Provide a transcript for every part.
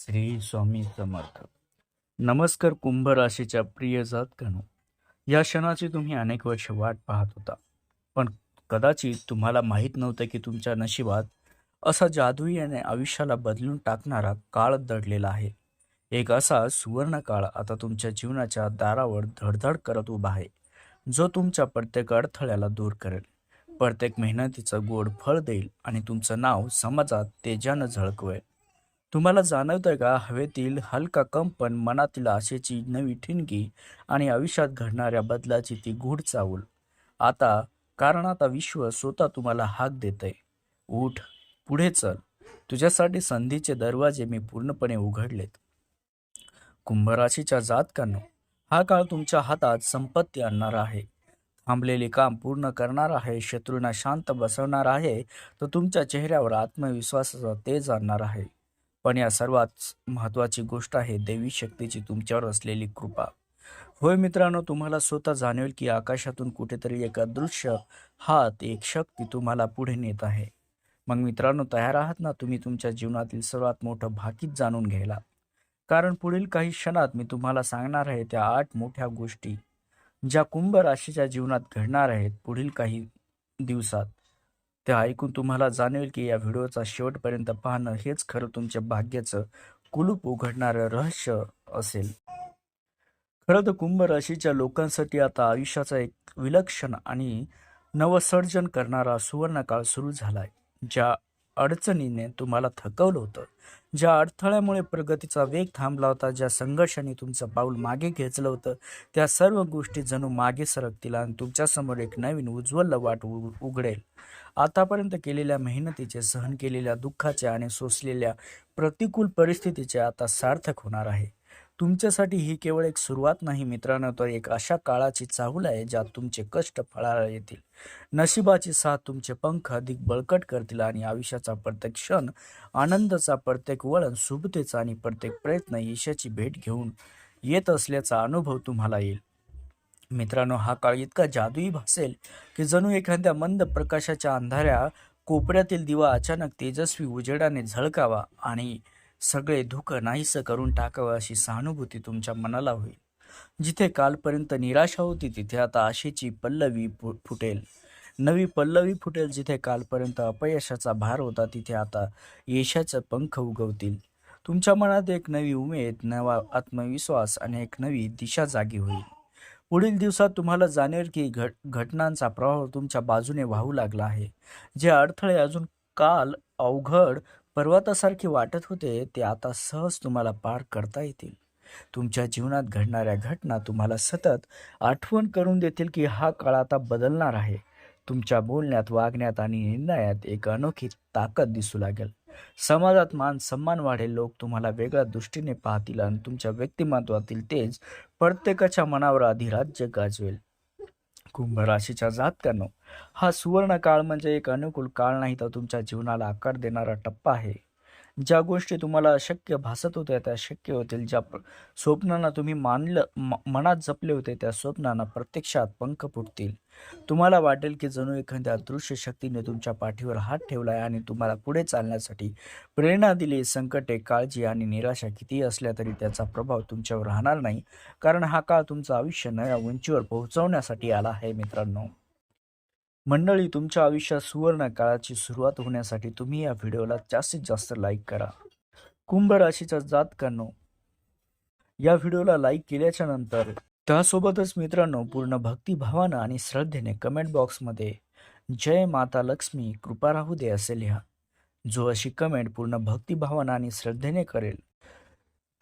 श्री स्वामी समर्थ. नमस्कार कुंभ राशीच्या प्रिय जातकानो. या क्षणाची तुम्ही अनेक वर्ष वाट पाहत होता. पण कदाचित तुम्हाला माहीत नव्हतं की तुमच्या नशिबात असा जादुई आणि आयुष्याला बदलून टाकणारा काळ दडलेला आहे. एक असा सुवर्ण काळ आता तुमच्या जीवनाच्या दारावर धडधड करत उभा आहे. जो तुमच्या प्रत्येक अडथळ्याला दूर करेल. प्रत्येक मेहनतीचं गोड फळ देईल आणि तुमचं नाव समाजात तेजानं झळकवेल. तुम्हाला जाणवतंय का? हवेतील हलका कंपन मनातील आशेची नवी ठिणगी आणि आयुष्यात घडणाऱ्या बदलाची ती गूढ चावूल आता कारण आता विश्व स्वतः तुम्हाला हाक देतंय. उठ पुढे चल. तुझ्यासाठी संधीचे दरवाजे मी पूर्णपणे उघडलेत. कुंभराशीच्या जातकांनो हा काळ तुमच्या हातात संपत्ती आणणार आहे. थांबलेले काम पूर्ण करणार आहे शत्रूंना शांत बसवणार आहे तर तुमच्या चेहऱ्यावर आत्मविश्वासाचा तेज आणणार आहे. पण या सर्वात महत्त्वाची गोष्ट आहे देवी शक्तीची तुमच्यावर असलेली कृपा. होय मित्रांनो तुम्हाला स्वतः जाणवेल की आकाशातून कुठेतरी एक अदृश्य हात एक शक्ती तुम्हाला पुढे नेत आहे. मग मित्रांनो तयार आहात ना तुम्ही तुमच्या जीवनातील सर्वात मोठं भाकीत जाणून घ्यायला. कारण पुढील काही क्षणात मी तुम्हाला सांगणार आहे त्या आठ मोठ्या गोष्टी ज्या कुंभ राशीच्या जीवनात घडणार आहेत पुढील काही दिवसात. ते ऐकून तुम्हाला जाणवेल की या व्हिडिओचा शेवटपर्यंत पाहणं हेच खरं तुमच्या भाग्याचं कुलूप उघडणारं रहस्य असेल. खरं तर कुंभ राशीच्या लोकांसाठी आता आयुष्याचा एक विलक्षण आणि नवसर्जन करणारा सुवर्णकाळ सुरू झालाय ज्या अडचणीने तुम्हाला थकवलं होतं. ज्या अडथळ्यामुळे प्रगतीचा वेग थांबला होता ज्या संघर्षाने तुमचं पाऊल मागे खेचलं होतं त्या सर्व गोष्टी जणू मागे सरकतील आणि तुमच्यासमोर एक नवीन उज्ज्वल वाट उ- उघडेल. आतापर्यंत केलेल्या मेहनतीचे सहन केलेल्या दुःखाचे आणि सोसलेल्या प्रतिकूल परिस्थितीचे आता सार्थक होणार आहे. तुमच्यासाठी ही केवळ एक सुरुवात नाही मित्रांनो तर एक अशा काळाची चाहूल आहे ज्यात तुमचे कष्ट फळाला येतील. नशिबाची साथ तुमचे पंख अधिक बळकट करतील आणि आयुष्याचा प्रत्येक क्षण आनंदाचा प्रत्येक वळण शुभतेचा आणि प्रत्येक प्रयत्न यशाची भेट घेऊन येत असल्याचा अनुभव तुम्हाला येईल. मित्रांनो हा काळ इतका जादूई भासेल की जणू एखाद्या मंद प्रकाशाच्या अंधाऱ्या कोपऱ्यातील दिवा अचानक तेजस्वी उजेडाने झळकावा आणि सगळे धुकं नाहीसं करून टाकावं अशी सहानुभूती तुमच्या मनाला होईल. जिथे कालपर्यंत निराशा होती तिथे आता आशेची पल्लवी फु- फुटेल. नवी पल्लवी फुटेल जिथे कालपर्यंत अपयशाचा भार होता तिथे आता यशाचं पंख उगवतील. तुमच्या मनात एक नवी उमेद नवा आत्मविश्वास आणि एक नवी दिशा जागी होईल. पुढील दिवसात तुम्हाला जाणवेल की घट घटनांचा प्रवाह तुमच्या बाजूने वाहू लागला आहे. जे अडथळे अजून काल अवघड पर्वतासारखे वाटत होते ते आता सहज तुम्हाला पार करता येतील. तुमच्या जीवनात घडणाऱ्या घटना तुम्हाला सतत आठवण करून देतील की हा काळ आता बदलणार आहे. तुमच्या बोलण्यात वागण्यात आणि निर्णयात एक अनोखी ताकद दिसू लागेल. समाजात मान सन्मान वाढेल लोक तुम्हाला वेगळ्या दृष्टीने पाहतील आणि तुमच्या व्यक्तिमत्वातील तेज प्रत्येकाच्या मनावर अधिराज्य गाजवेल. कुंभ राशीच्या जातकांनो हा सुवर्ण काळ म्हणजे एक अनुकूल काळ नाही तर तुमच्या जीवनाला आकार देणारा टप्पा आहे. ज्या गोष्टी तुम्हाला अशक्य भासत होत्या त्या शक्य होतील. ज्या स्वप्नांना तुम्ही मानलं म- मनात जपले होते त्या स्वप्नांना प्रत्यक्षात पंख फुटतील. तुम्हाला वाटेल की जणू एखाद्या अदृश्य शक्तीने तुमच्या पाठीवर हात ठेवलाय आणि तुम्हाला पुढे चालण्यासाठी प्रेरणा दिली. संकटे काळजी आणि निराशा कितीही असल्या तरी त्याचा प्रभाव तुमच्यावर राहणार नाही. कारण हा काळ तुमचं आयुष्य नव्या उंचीवर पोहोचवण्यासाठी आला आहे मित्रांनो. मंडळी तुमच्या आयुष्यात सुवर्ण काळाची सुरुवात होण्यासाठी तुम्ही या व्हिडिओला जास्तीत जास्त लाईक करा. कुंभ राशीचा जातकांनो या व्हिडिओला लाईक केल्याच्यानंतर त्यासोबतच मित्रांनो पूर्ण भक्तिभावानं आणि श्रद्धेने कमेंट बॉक्समध्ये जय माता लक्ष्मी कृपा राहू दे असे लिहा. जो अशी कमेंट पूर्ण भक्तिभावानं आणि श्रद्धेने करेल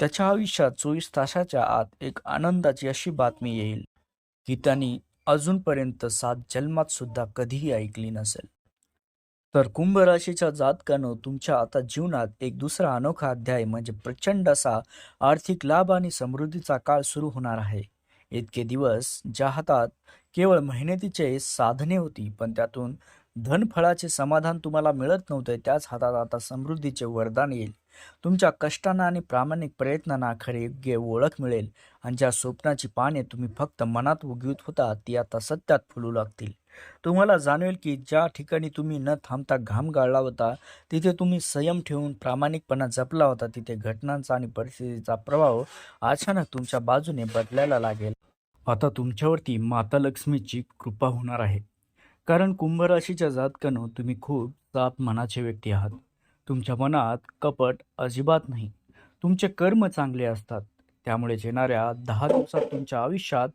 त्याच्या आयुष्यात चोवीस तासाच्या आत एक आनंदाची अशी बातमी येईल की त्यांनी अजूनपर्यंत सात जन्मात सुद्धा कधीही ऐकली नसेल. तर कुंभ राशीच्या जातकानं तुमच्या आता जीवनात एक दुसरा अनोखा अध्याय म्हणजे प्रचंड असा आर्थिक लाभ आणि समृद्धीचा काळ सुरू होणार आहे. इतके दिवस ज्या हातात केवळ मेहनतीचे साधने होती पण त्यातून धनफळाचे समाधान तुम्हाला मिळत नव्हते त्याच हातात आता समृद्धीचे वरदान येईल. तुमच्या कष्टांना आणि प्रामाणिक प्रयत्नांना खरे योग्य ओळख मिळेल आणि ज्या स्वप्नाची पाने तुम्ही फक्त मनात उगवत होता ती आता सत्यात फुलू लागतील. तुम्हाला जाणवेल की ज्या ठिकाणी तुम्ही न थांबता घाम गाळला होता तिथे तुम्ही संयम ठेवून प्रामाणिकपणा जपला होता तिथे घटनांचा आणि परिस्थितीचा प्रभाव अचानक तुमच्या बाजूने बदलायला लागेल. आता तुमच्यावरती माता लक्ष्मीची कृपा होणार आहे. कारण कुंभ राशीच्या जातकानं तुम्ही खूप साप मनाचे व्यक्ती आहात. तुमच्या मनात कपट अजिबात नाही. तुमचे कर्म चांगले असतात. त्यामुळे येणाऱ्या दहा दिवसात तुमच्या आयुष्यात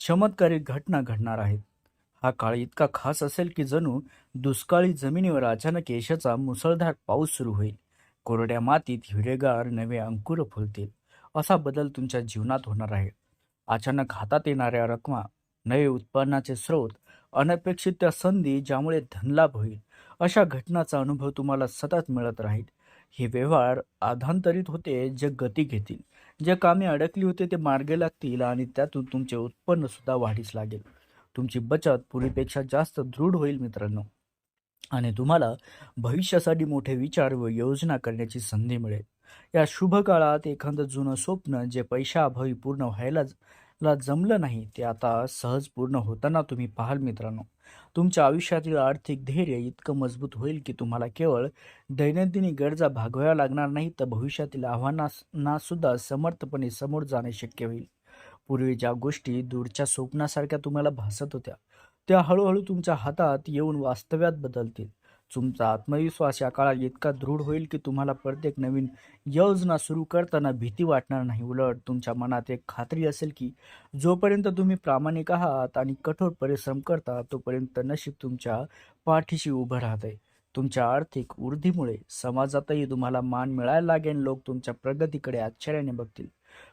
चमत्कारिक घटना घडणार आहेत. हा काळ इतका खास असेल की जणू दुष्काळी जमिनीवर अचानक यशाचा मुसळधार पाऊस सुरू होईल. कोरड्या मातीत हिरवेगार नवे अंकुर फुलतील. असा बदल तुमच्या जीवनात होणार आहे. अचानक हातात येणाऱ्या रकमा नवे उत्पन्नाचे स्रोत अनपेक्षित त्या संधी ज्यामुळे धनलाभ होईल अशा घटनाचा अनुभव तुम्हाला सतत मिळत राहील. हे व्यवहार आधांतरित होते जे गती घेतील. जे कामे अडकली होते ते मार्गे लागतील आणि त्यातून तुमचे उत्पन्न सुद्धा वाढीस लागेल. तुमची बचत पूर्वीपेक्षा जास्त दृढ होईल मित्रांनो. आणि तुम्हाला भविष्यासाठी मोठे विचार व योजना करण्याची संधी मिळेल. या शुभ काळात एखादं जुनं स्वप्न जे पैशाअभावी पूर्ण व्हायला ला जमलं नाही ते आता सहज पूर्ण होताना तुम्ही पाहाल मित्रांनो. तुमच्या आयुष्यातील आर्थिक धैर्य इतकं मजबूत होईल की तुम्हाला केवळ दैनंदिनी गरजा भागवाव्या लागणार नाही तर भविष्यातील आव्हानांना सुद्धा समर्थपणे समोर जाणे शक्य होईल. पूर्वी ज्या गोष्टी दूरच्या स्वप्नासारख्या तुम्हाला भासत होत्या त्या हळूहळू तुमच्या हातात येऊन वास्तव्यात बदलतील. तुमचा आत्मविश्वास या काळात इतका दृढ होईल की तुम्हाला प्रत्येक नवीन योजना सुरू करताना भीती वाटणार नाही. उलट तुमच्या मनात एक खात्री असेल की जोपर्यंत तुम्ही प्रामाणिक आहात आणि कठोर परिश्रम करता तोपर्यंत नशीब तुमच्या पाठीशी उभं राहत आहे तुमच्या आर्थिक वृद्धीमुळे समाजातही तुम्हाला मान मिळायला लागेल लोक तुमच्या प्रगतीकडे आश्चर्याने बघतील.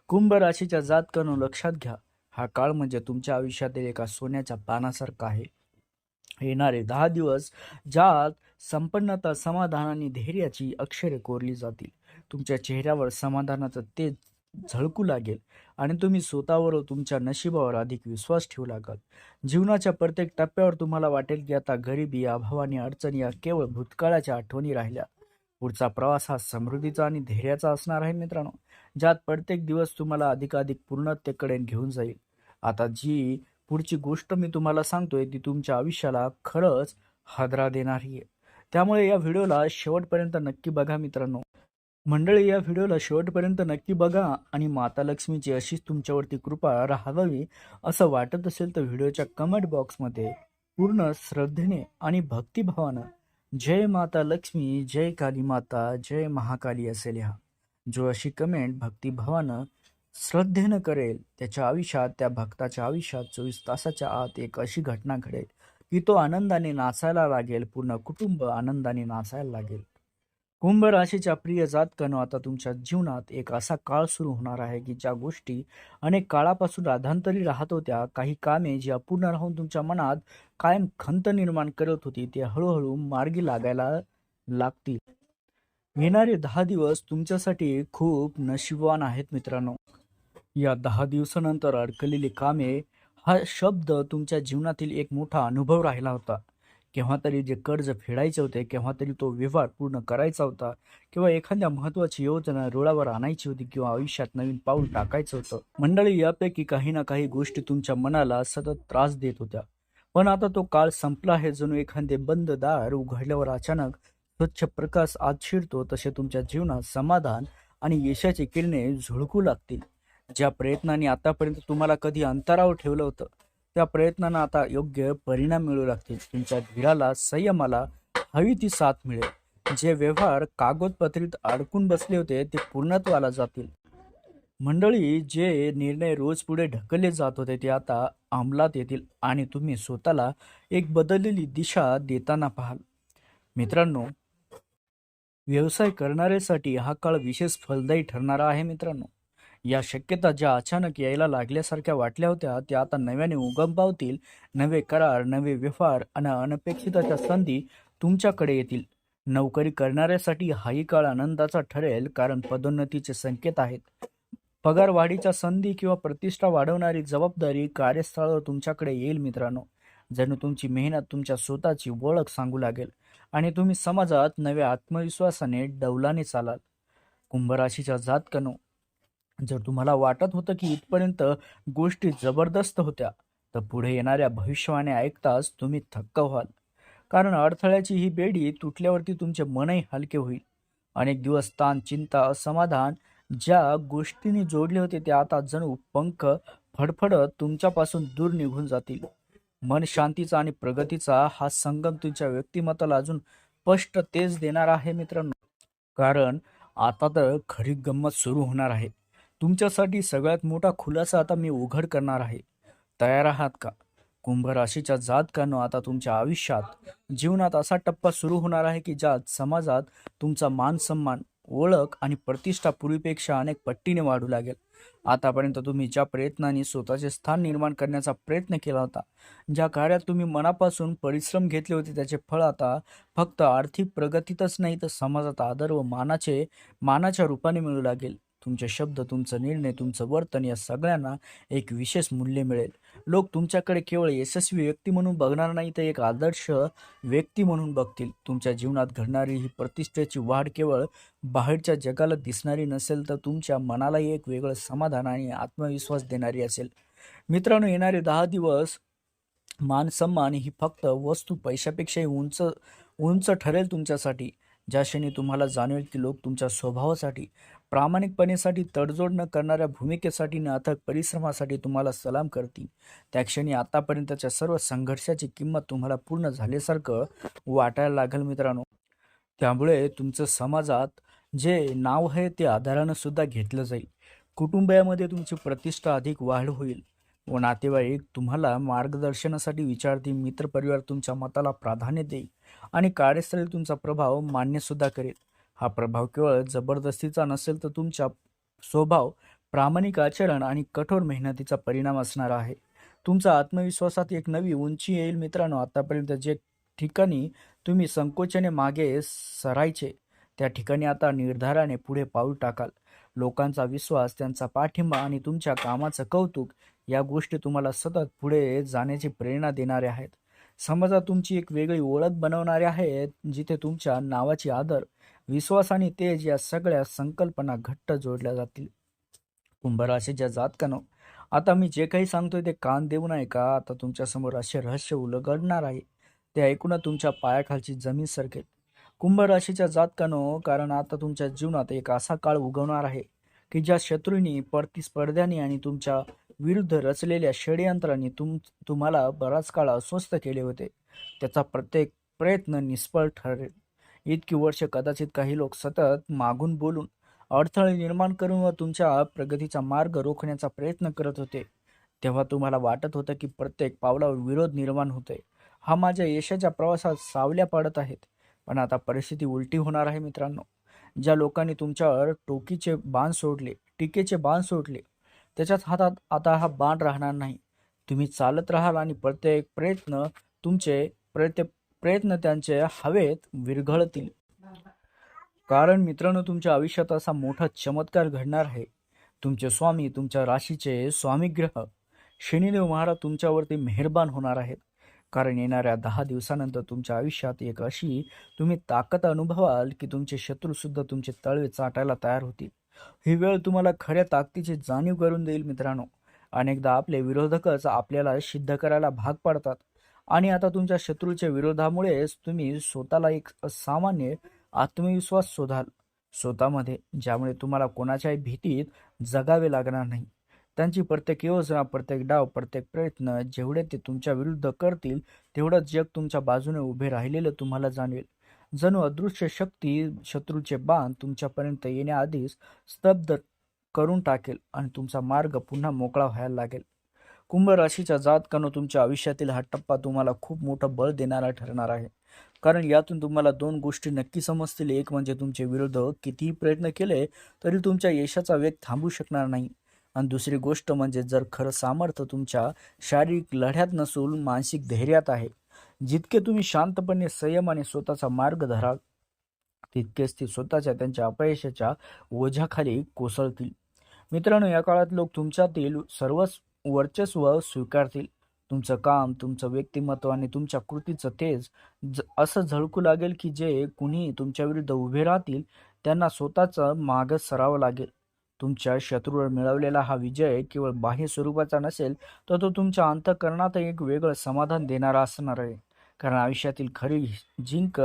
कुंभ राशीच्या जातकानं लक्षात घ्या. हा काळ म्हणजे तुमच्या आयुष्यातील एका सोन्याच्या पानासारखा आहे. येणारे दहा दिवस ज्यात संपन्नता समाधान आणि धैर्याची अक्षरे कोरली जातील. तुमच्या चेहऱ्यावर समाधानाचं तेज झळकू लागेल आणि तुम्ही स्वतःवर व तुमच्या नशिबावर अधिक विश्वास ठेवू लागाल. जीवनाच्या प्रत्येक टप्प्यावर तुम्हाला वाटेल की आता गरिबी अभाव अडचणी या केवळ भूतकाळाच्या आठवणी राहिल्या. पुढचा प्रवास हा समृद्धीचा आणि धैर्याचा असणार आहे मित्रांनो ज्यात प्रत्येक दिवस तुम्हाला अधिकाधिक पूर्णतेकडे घेऊन जाईल. आता जी पुढची गोष्ट मी तुम्हाला सांगतोय ती तुमच्या आयुष्याला खरंच हादरा देणारी आहे. त्यामुळे या व्हिडिओला शेवटपर्यंत नक्की बघा मित्रांनो. मंडळी या व्हिडिओला शेवटपर्यंत नक्की बघा आणि माता लक्ष्मीची अशीच तुमच्यावरती कृपा राहावी असं वाटत असेल तर व्हिडिओच्या कमेंट बॉक्समध्ये पूर्ण श्रद्धेने आणि भक्तिभावानं जय माता लक्ष्मी जय काली माता जय महाकाली असे लिहा. जो अशी कमेंट भक्तिभावानं श्रद्धेनं करेल त्याच्या आयुष्यात त्या भक्ताच्या आयुष्यात चोवीस तासाच्या आत एक अशी घटना घडेल की तो आनंदाने नाचायला लागेल पूर्ण कुटुंब आनंदाने नाचायला लागेल. कुंभ राशीच्या प्रिय जातकानं आता तुमच्या जीवनात एक असा काळ सुरू होणार आहे की ज्या गोष्टी अनेक काळापासून राधांतरी राहत होत्या काही कामे जी अपूर्ण राहून तुमच्या मनात कायम खंत निर्माण करत होती ते हळूहळू मार्गी लागायला लागतील. येणारे दहा दिवस तुमच्यासाठी खूप नशिबवान आहेत मित्रांनो. या दहा दिवसानंतर अडकलेली कामे हा शब्द तुमच्या जीवनातील एक मोठा अनुभव राहिला होता. केव्हा तरी जे कर्ज फेडायचे होते केव्हा तरी तो व्यवहार पूर्ण करायचा होता किंवा एखाद्या महत्वाची योजना रुळावर आणायची होती किंवा आयुष्यात नवीन पाऊल टाकायचं होतं. मंडळी यापैकी काही ना काही गोष्टी तुमच्या मनाला सतत त्रास देत होत्या. पण आता तो काळ संपला आहे जणू एखादे बंद दार उघडल्यावर अचानक स्वच्छ प्रकाश आत शिरतो तसे तुमच्या जीवनात समाधान आणि यशाची किरणे झुळकू लागतील. ज्या प्रयत्नांनी आतापर्यंत तुम्हाला कधी अंतरावर ठेवलं होतं त्या प्रयत्नांना आता योग्य परिणाम मिळू लागतील. तुमच्या धीराला संयमाला हवी ती साथ मिळेल. जे व्यवहार कागदपत्रीत अडकून बसले होते ते पूर्णत्वाला जातील. मंडळी जे निर्णय रोज पुढे ढकलले जात होते ते आता अंमलात येतील आणि तुम्ही स्वतःला एक बदललेली दिशा देताना पाहाल. मित्रांनो व्यवसाय करणाऱ्यासाठी हा काळ विशेष फलदायी ठरणारा आहे मित्रांनो. या शक्यता ज्या अचानक यायला लागल्यासारख्या वाटल्या होत्या त्या आता नव्याने उगम पावतील. नवे करार नवे व्यवहार आणि अनपेक्षिताच्या संधी तुमच्याकडे येतील. नोकरी करणाऱ्यासाठी हाही काळ आनंदाचा ठरेल कारण पदोन्नतीचे संकेत आहेत. पगार वाढीच्या संधी किंवा प्रतिष्ठा वाढवणारी जबाबदारी कार्यस्थळावर तुमच्याकडे येईल मित्रांनो. जणू तुमची मेहनत तुमच्या स्वतःची ओळख सांगू लागेल आणि तुम्ही समाजात नव्या आत्मविश्वासाने डौलाने चालाल. कुंभराशीच्या जातकनो जर तुम्हाला वाटत होतं की इथपर्यंत गोष्टी जबरदस्त होत्या तर पुढे येणाऱ्या भविष्यवाणी ऐकताच तुम्ही थक्क व्हाल. कारण अडथळ्याची ही बेडी तुटल्यावरती तुमचे मनही हलके होईल. अनेक दिवस ताण चिंता असमाधान ज्या गोष्टींनी जोडले होते ते आता जणू पंख फडफडत तुमच्यापासून दूर निघून जातील. मन शांतीचा आणि प्रगतीचा हा संगम तुमच्या व्यक्तिमत्वाला अजून स्पष्ट तेज देणार आहे मित्रांनो. कारण आता तर खरी गंमत सुरू होणार आहे. तुमच्यासाठी सगळ्यात मोठा खुलासा आता मी उघड करणार आहे. तयार आहात का? कुंभ राशीच्या जातकानं आता तुमच्या आयुष्यात जीवनात असा टप्पा सुरू होणार आहे की ज्यात समाजात तुमचा मान सन्मान ओळख आणि प्रतिष्ठा पूर्वीपेक्षा अनेक पट्टीने वाढू लागेल. आतापर्यंत तुम्ही ज्या प्रयत्नांनी स्वतःचे स्थान निर्माण करण्याचा प्रयत्न केला होता ज्या कार्यात तुम्ही मनापासून परिश्रम घेतले होते त्याचे फळ आता फक्त आर्थिक प्रगतीतच नाही तर समाजात आदर व मानाचे मानाच्या रूपाने मिळू लागेल. तुमचे शब्द तुमचं निर्णय तुमचं वर्तन या सगळ्यांना एक विशेष मूल्य मिळेल. लोक तुमच्याकडे केवळ यशस्वी व्यक्ती म्हणून बघणार नाही तर एक आदर्श व्यक्ती म्हणून बघतील. तुमच्या जीवनात घडणारी ही प्रतिष्ठेची वाढ केवळ बाहेरच्या जगाला दिसणारी नसेल तर तुमच्या मनालाही एक वेगळं समाधान आणि आत्मविश्वास देणारी असेल. मित्रांनो येणारे दहा दिवस मान सन्मान ही फक्त वस्तू पैशापेक्षाही उंच उंच ठरेल तुमच्यासाठी. ज्या क्षणी तुम्हाला जाणवेल की लोक तुमच्या स्वभावासाठी प्रामाणिकपणेसाठी तडजोड न करणाऱ्या भूमिकेसाठी आणि अथक परिश्रमासाठी तुम्हाला सलाम करतील. त्या क्षणी आतापर्यंतच्या सर्व संघर्षाची किंमत तुम्हाला पूर्ण झाल्यासारखं वाटायला लागेल मित्रांनो. त्यामुळे तुमचं समाजात जे नाव आहे ते आधारानं सुद्धा घेतलं जाईल. कुटुंबामध्ये तुमची प्रतिष्ठा अधिक वाढ होईल. व नातेवाईक तुम्हाला मार्गदर्शनासाठी विचारतील मित्रपरिवार तुमच्या मताला प्राधान्य देईल आणि कार्यस्थळी तुमचा प्रभाव मान्यसुद्धा करेल. हा प्रभाव केवळ जबरदस्तीचा नसेल तर तुमच्या स्वभाव प्रामाणिक आचरण आणि कठोर मेहनतीचा परिणाम असणार आहे. तुमचा आत्मविश्वासात एक नवी उंची येईल. मित्रांनो आतापर्यंत जे ठिकाणी तुम्ही संकोचने मागे सरायचे त्या ठिकाणी आता निर्धाराने पुढे पाऊल टाकाल. लोकांचा विश्वास त्यांचा पाठिंबा आणि तुमच्या कामाचं कौतुक या गोष्टी तुम्हाला सतत पुढे जाण्याची प्रेरणा देणाऱ्या आहेत. समाजात तुमची एक वेगळी ओळख बनवणारे आहेत जिथे तुमच्या नावाची आदर विश्वास आणि तेज या सगळ्या संकल्पना घट्ट जोडल्या जातील. कुंभराशीच्या जातकानं आता मी जे काही सांगतोय ते कान देऊ नये का? आता तुमच्यासमोर असे रहस्य उलगडणार आहे. ते ऐकून तुमच्या पायाखालची जमीन सरकेल. कुंभ राशीच्या जातकानो कारण आता तुमच्या जीवनात एक असा काळ उगवणार आहे की ज्या शत्रूंनी प्रतिस्पर्ध्यांनी आणि तुमच्या विरुद्ध रचलेल्या षडयंत्रांनी तुम तुम्हाला बराच काळ अस्वस्थ केले होते. त्याचा प्रत्येक प्रयत्न निष्फळ ठरेल. इतकी वर्ष कदाचित काही लोक सतत मागून बोलून अडथळे निर्माण करून व तुमच्या प्रगतीचा मार्ग रोखण्याचा प्रयत्न करत होते. तेव्हा तुम्हाला वाटत होतं की प्रत्येक पावलावर विरोध निर्माण होतोय. हा माझ्या यशाच्या प्रवासात सावल्या पाडत आहेत. पण आता परिस्थिती उलटी होणार आहे मित्रांनो. ज्या लोकांनी तुमच्यावर टोकीचे बाण सोडले टीकेचे बाण सोडले त्याच्याच हातात आता हा बाण राहणार नाही. तुम्ही चालत राहाल आणि प्रत्येक प्रयत्न तुमचे प्रत्येक प्रयत्न त्यांचे हवेत विरघळतील. कारण मित्रांनो तुमच्या आयुष्यात असा मोठा चमत्कार घडणार आहे. तुमचे स्वामी तुमच्या राशीचे स्वामी ग्रह शनिदेव महाराज तुमच्यावरती मेहरबान होणार आहेत. कारण येणाऱ्या दहा दिवसानंतर तुमच्या आयुष्यात एक अशी तुम्ही ताकद अनुभवाल की तुमचे शत्रूसुद्धा तुमचे तळवे चाटायला तयार होतील. ही वेळ तुम्हाला खऱ्या ताकदीची जाणीव करून देईल मित्रांनो. अनेकदा आपले विरोधकच आपल्याला सिद्ध करायला भाग पाडतात. आणि आता तुमच्या शत्रूच्या विरोधामुळेच तुम्ही स्वतःला एक सामान्य आत्मविश्वास शोधाल स्वतःमध्ये ज्यामुळे तुम्हाला कोणाच्याही भीतीत जगावे लागणार नाही. त्यांची प्रत्येक योजना प्रत्येक डाव प्रत्येक प्रयत्न जेवढे ते तुमच्या विरुद्ध करतील तेवढंच जग तुमच्या बाजूने उभे राहिलेलं तुम्हाला जाणवेल. जणू अदृश्य शक्ती शत्रूचे बाण तुमच्यापर्यंत येण्याआधीच स्तब्ध करून टाकेल आणि तुमचा मार्ग पुन्हा मोकळा व्हायला लागेल. कुंभ राशीच्या जातकानं तुमच्या आयुष्यातील हा टप्पा तुम्हाला खूप मोठं बळ देणारा ठरणार आहे. कारण यातून तुम्हाला दोन गोष्टी नक्की समजतील. एक म्हणजे तुमचे विरोधक कितीही प्रयत्न केले तरी तुमच्या यशाचा वेग थांबू शकणार नाही. आणि दुसरी गोष्ट म्हणजे जर खरं सामर्थ्य तुमच्या शारीरिक लढ्यात नसून मानसिक धैर्यात आहे. जितके तुम्ही शांतपणे संयम आणि स्वतःचा मार्ग धराल तितकेच ते स्वतःच्या त्यांच्या अपयशाच्या ओझ्याखाली कोसळतील. मित्रांनो या काळात लोक तुमच्यातील सर्वच वर्चस्व स्वीकारतील. तुमचं काम तुमचं व्यक्तिमत्व आणि तुमच्या कृतीचं तेज ज असं झळकू लागेल की जे कुणी तुमच्या विरुद्ध उभे राहतील त्यांना स्वतःचं मागं सरावं लागेल. तुमच्या शत्रूवर मिळवलेला हा विजय केवळ बाह्य स्वरूपाचा नसेल तर तो तुमच्या अंतःकरणात एक वेगळं समाधान देणारा असणार आहे. कारण आयुष्यातील खरी जिंक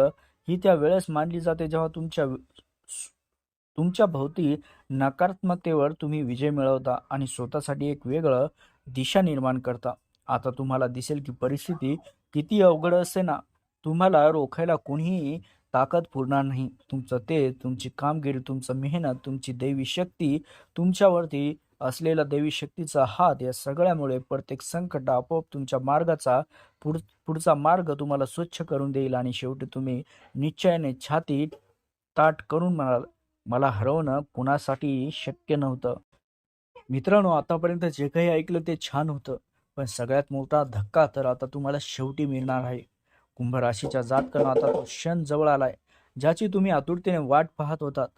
ही त्या वेळेस मानली जाते जेव्हा तुमच्या तुमच्या भोवती नकारात्मकतेवर तुम्ही विजय मिळवता आणि स्वतःसाठी एक वेगळं दिशा निर्माण करता. आता तुम्हाला दिसेल की परिस्थिती किती अवघड असते ना तुम्हाला रोखायला कोणीही ताकद पुरणार नाही. तुमचं ते तुमची कामगिरी तुमचं मेहनत तुमची दैवी शक्ती तुमच्यावरती असलेला दैवी शक्तीचा हात या सगळ्यामुळे प्रत्येक संकट आपोआप तुमच्या मार्गाचा पुढ पुढचा मार्ग तुम्हाला स्वच्छ करून देईल आणि शेवटी तुम्ही निश्चयाने छाती ताट करून म्हणाल मला हरवणं कुणासाठी शक्य नव्हतं. मित्रांनो आतापर्यंत जे काही ऐकलं ते छान होतं पण सगळ्यात मोठा धक्का तर आता तुम्हाला शेवटी मिळणार आहे. कुंभ राशीच्या जातकानं आता तो क्षण जवळ आलाय ज्याची तुम्ही आतुरतेने वाट पाहत होतात.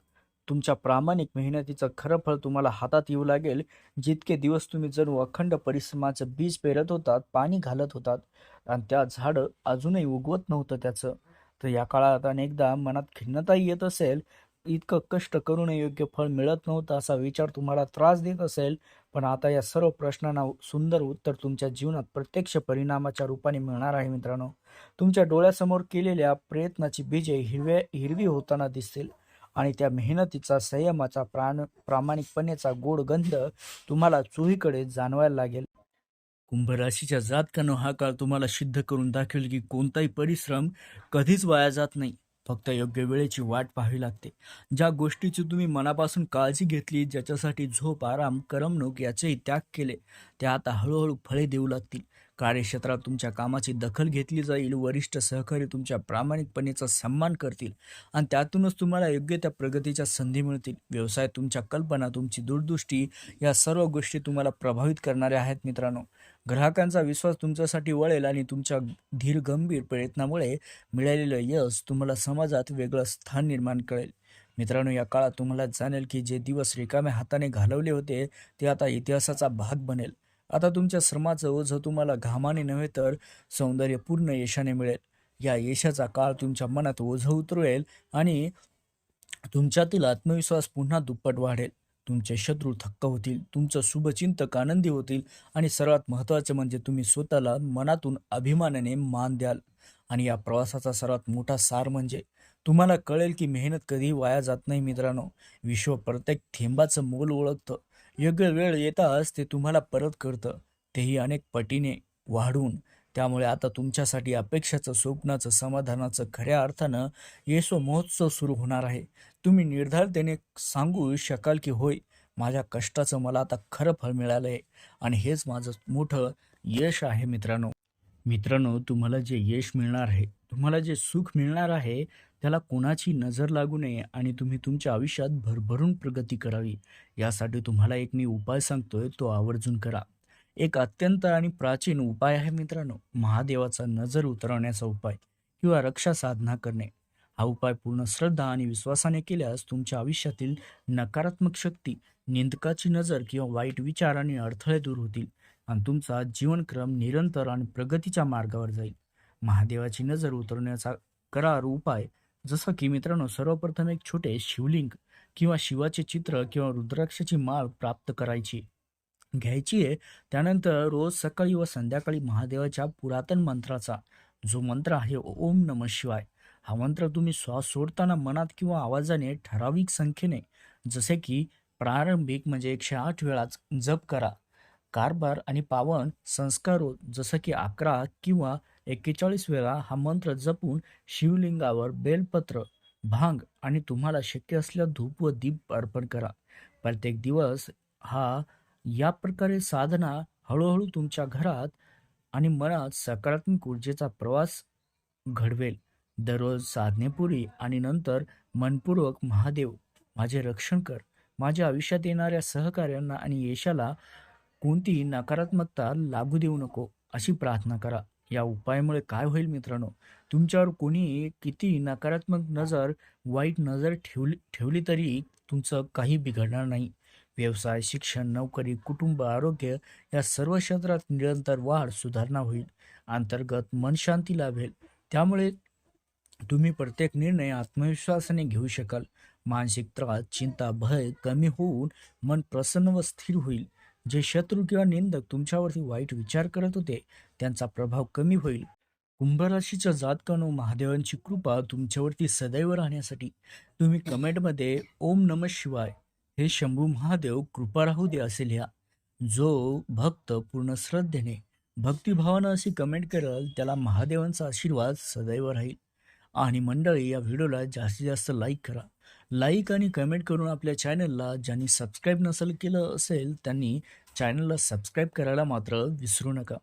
तुमच्या प्रामाणिक मेहनतीचं खरं फळ तुम्हाला हातात येऊ लागेल जितके दिवस तुम्ही जणू अखंड परिश्रमाचं बीज पेरत होतात पाणी घालत होतात आणि त्या झाडं अजूनही उगवत नव्हतं त्याचं. तर या काळात अनेकदा मनात खिन्नताही येत असेल इतकं कष्ट करून योग्य फळ मिळत नव्हतं असा विचार तुम्हाला त्रास देत असेल पण आता या सर्व प्रश्नांना सुंदर उत्तर तुमच्या जीवनात प्रत्यक्ष परिणामाच्या रूपाने मिळणार आहे मित्रांनो. तुमच्या डोळ्यासमोर केलेल्या प्रयत्नाची बीजे हिरवे हिरवी होताना दिसतील आणि त्या मेहनतीचा संयमाचा प्राण प्रामाणिकपणेचा गोड गंध तुम्हाला चोहीकडे जाणवायला लागेल. कुंभ राशीच्या जातकानं हा काळ तुम्हाला सिद्ध करून दाखवेल की कोणताही परिश्रम कधीच वाया जात नाही. फक्त योग्य वेळेची वाट पाहावी लागते. ज्या गोष्टीची तुम्ही मनापासून काळजी घेतली ज्याच्यासाठी झोप आराम करमणूक याचेही त्याग केले ते आता हळूहळू फळे देऊ लागतील. कार्यक्षेत्रात तुमच्या कामाची दखल घेतली जाईल वरिष्ठ सहकारी तुमच्या प्रामाणिकपणेचा सन्मान करतील आणि त्यातूनच तुम्हाला योग्य त्या प्रगतीच्या संधी मिळतील. व्यवसाय तुमच्या कल्पना तुमची दूरदृष्टी या सर्व गोष्टी तुम्हाला प्रभावित करणाऱ्या आहेत मित्रांनो. ग्राहकांचा विश्वास तुमच्यासाठी वळेल आणि तुमच्या धीरगंभीर प्रयत्नामुळे मिळालेलं यश तुम्हाला समाजात वेगळं स्थान निर्माण करेल. मित्रांनो या काळात तुम्हाला जाणेल की जे दिवस रिकाम्या हाताने घालवले होते ते आता इतिहासाचा भाग बनेल. आता तुमच्या श्रमाचं ओझं तुम्हाला घामाने नव्हे तर सौंदर्यपूर्ण यशाने मिळेल. या यशाचा काळ तुमच्या मनात ओझं उतरवेल आणि तुमच्यातील आत्मविश्वास पुन्हा दुप्पट वाढेल. तुमचे शत्रू थक्क होतील तुमचं शुभचिंतक आनंदी होतील आणि सर्वात महत्त्वाचे म्हणजे तुम्ही स्वतःला मनातून अभिमानाने मान द्याल. आणि या प्रवासाचा सर्वात मोठा सार म्हणजे तुम्हाला कळेल की मेहनत कधी वाया जात नाही मित्रांनो. विश्व प्रत्येक थेंबाचं मोल ओळखतं. योग्य वेळ येताच ते तुम्हाला परत करतं. तेही अनेक पटीने वाढून. त्यामुळे आता तुमच्यासाठी अपेक्षाचं स्वप्नाचं समाधानाचं खऱ्या अर्थानं येसो महोत्सव सुरू होणार आहे. तुम्ही निर्धारतेने सांगू शकाल की होय माझ्या कष्टाचं मला आता खरं फळ मिळालं आहे आणि हेच माझं मोठं यश आहे मित्रांनो. मित्रांनो तुम्हाला जे यश मिळणार आहे तुम्हाला जे सुख मिळणार आहे त्याला कोणाची नजर लागू नये आणि तुम्ही तुमच्या आयुष्यात भरभरून प्रगती करावी यासाठी तुम्हाला एक मी उपाय सांगतोय तो आवर्जून करा. एक अत्यंत आणि प्राचीन उपाय आहे मित्रांनो महादेवाचा नजर उतरवण्याचा उपाय किंवा रक्षा साधना करणे. हा उपाय पूर्ण श्रद्धा आणि विश्वासाने केल्यास तुमच्या आयुष्यातील नकारात्मक शक्ती निंदकाची नजर किंवा वाईट विचार आणि अडथळे दूर होतील आणि तुमचा जीवनक्रम निरंतर आणि प्रगतीच्या मार्गावर जाईल. महादेवाची नजर उतरवण्याचा करार उपाय जसं की मित्रांनो सर्वप्रथम एक छोटे शिवलिंग किंवा शिवाचे चित्र किंवा रुद्राक्षाची माळ प्राप्त करायची. घ्यायची आहे त्यानंतर रोज सकाळी व संध्याकाळी महादेवाच्या पुरातन मंत्राचा जो मंत्र आहे ओम नम शिवाय. हा मंत्र तुम्ही श्वास सोडताना मनात किंवा आवाजाने ठराविक संख्येने जसे की प्रारंभिक म्हणजे एकशे आठ वेळाच जप करा. कारभार आणि पावन संस्कार जसं की अकरा किंवा एक्केचाळीस वेळा हा मंत्र जपून शिवलिंगावर बेलपत्र भांग आणि तुम्हाला शक्य असल्या धूप व दीप अर्पण करा. प्रत्येक दिवस हा या प्रकारे साधना हळूहळू तुमच्या घरात आणि मनात सकारात्मक ऊर्जेचा प्रवास घडवेल. दररोज साधनेपूर्वी आणि नंतर मनपूर्वक महादेव माझे रक्षण कर. माझ्या आयुष्यात येणाऱ्या सहकार्यांना आणि यशाला कोणतीही नकारात्मकता लागू देऊ नको अशी प्रार्थना करा. या उपायामुळे काय होईल मित्रांनो? तुमच्यावर कोणी किती नकारात्मक नजर वाईट नजर ठेवली ठेवली तरी तुमचं काही बिघडणार नाही. व्यवसाय शिक्षण नोकरी कुटुंब आरोग्य या सर्व क्षेत्रात निरंतर वाढ सुधारणा होईल. अंतर्गत मन शांती लाभेल. त्यामुळे तुम्ही प्रत्येक निर्णय आत्मविश्वासाने घेऊ शकाल. मानसिक त्रास चिंता भय कमी होऊन मन प्रसन्न व स्थिर होईल. जे शत्रू किंवा निंदक तुमच्यावरती वाईट विचार करत होते त्यांचा प्रभाव कमी होईल. कुंभराशीच्या जातकानो महादेवांची कृपा तुमच्यावरती सदैव राहण्यासाठी. तुम्ही कमेंटमध्ये ओम नम शिवाय हे शंभू महादेव कृपा राहू दे असे लिहा. जो भक्त पूर्ण श्रद्धेने भक्तिभावानं अशी कमेंट करेल त्याला महादेवांचा आशीर्वाद सदैव राहील. आणि मंडळी या व्हिडिओला जास्तीत जास्त लाईक करा. लाईक आणि कमेंट करून आपल्या चॅनलला ज्यांनी सबस्क्राईब नसेल केलं असेल त्यांनी चॅनलला सबस्क्राईब करायला मात्र विसरू नका.